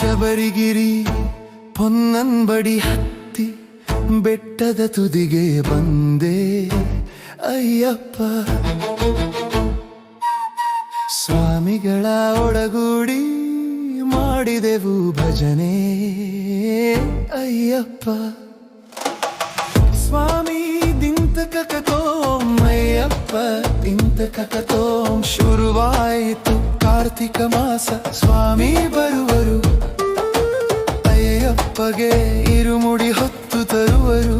ಶಬರಿಗಿರಿ ಪೊನ್ನಂಬಡಿ ಹತ್ತಿ ಬೆಟ್ಟದ ತುದಿಗೆ ಬಂದೆ. ಅಯ್ಯಪ್ಪ. ಸ್ವಾಮಿಗಳ ಒಳಗೂಡಿ ಮಾಡಿದೆವು ಭಜನೆ. ಅಯ್ಯಪ್ಪ. ಸ್ವಾಮಿ ದಿಂತ ಕಕತೋಂ ಅಯ್ಯಪ್ಪ ದಿಂತ ಕಕತೋಂ ಶುರುವಾಯಿತು ಕಾರ್ತಿಕ ಮಾಸ. ಸ್ವಾಮಿ ಬರುವರು. ಅಯ್ಯಪ್ಪಗೆ ಇರುಮುಡಿ ಹೊತ್ತು ತರುವರು.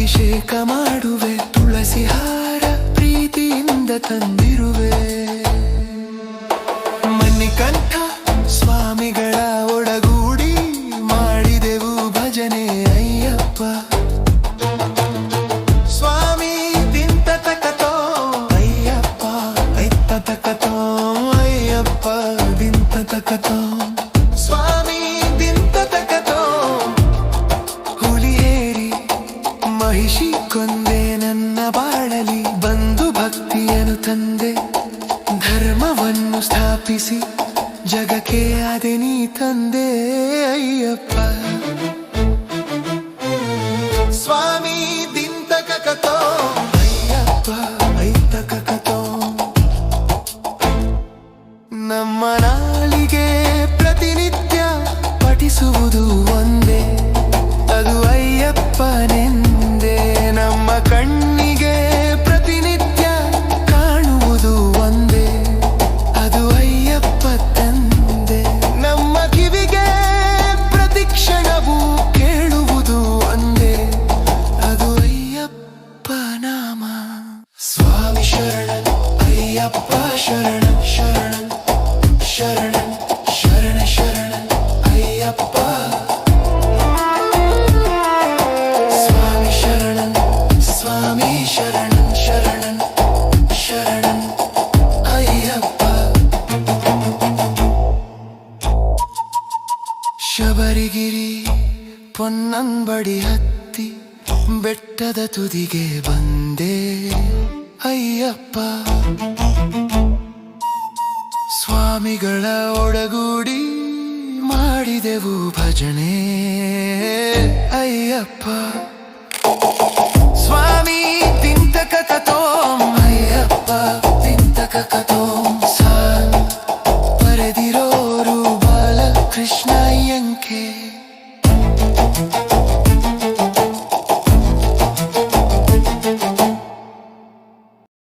ಅಭಿಷೇಕ ಮಾಡುವೆ ತುಳಸಿ ಹಾರ ಪ್ರೀತಿಯಿಂದ ತಂದಿರುವೆ. ಬಾಳಲಿ ಬಂದು ಭಕ್ತಿಯನ್ನು ತಂದೆ ಧರ್ಮವನ್ನು ಸ್ಥಾಪಿಸಿ ಜಗಕ್ಕೆ ಅದೆ ನೀ ತಂದೆ. ಶಬರಿಗಿರಿ ಪೊನ್ನಂಬಡಿ ಹತ್ತಿ ಬೆಟ್ಟದ ತುದಿಗೆ ಬಂದೆ. ಅಯ್ಯಪ್ಪ ಸ್ವಾಮಿಗಳ ಒಡಗೂಡಿ ಮಾಡಿದೆವು ಭಜನೆ. ಅಯ್ಯಪ್ಪ ręki.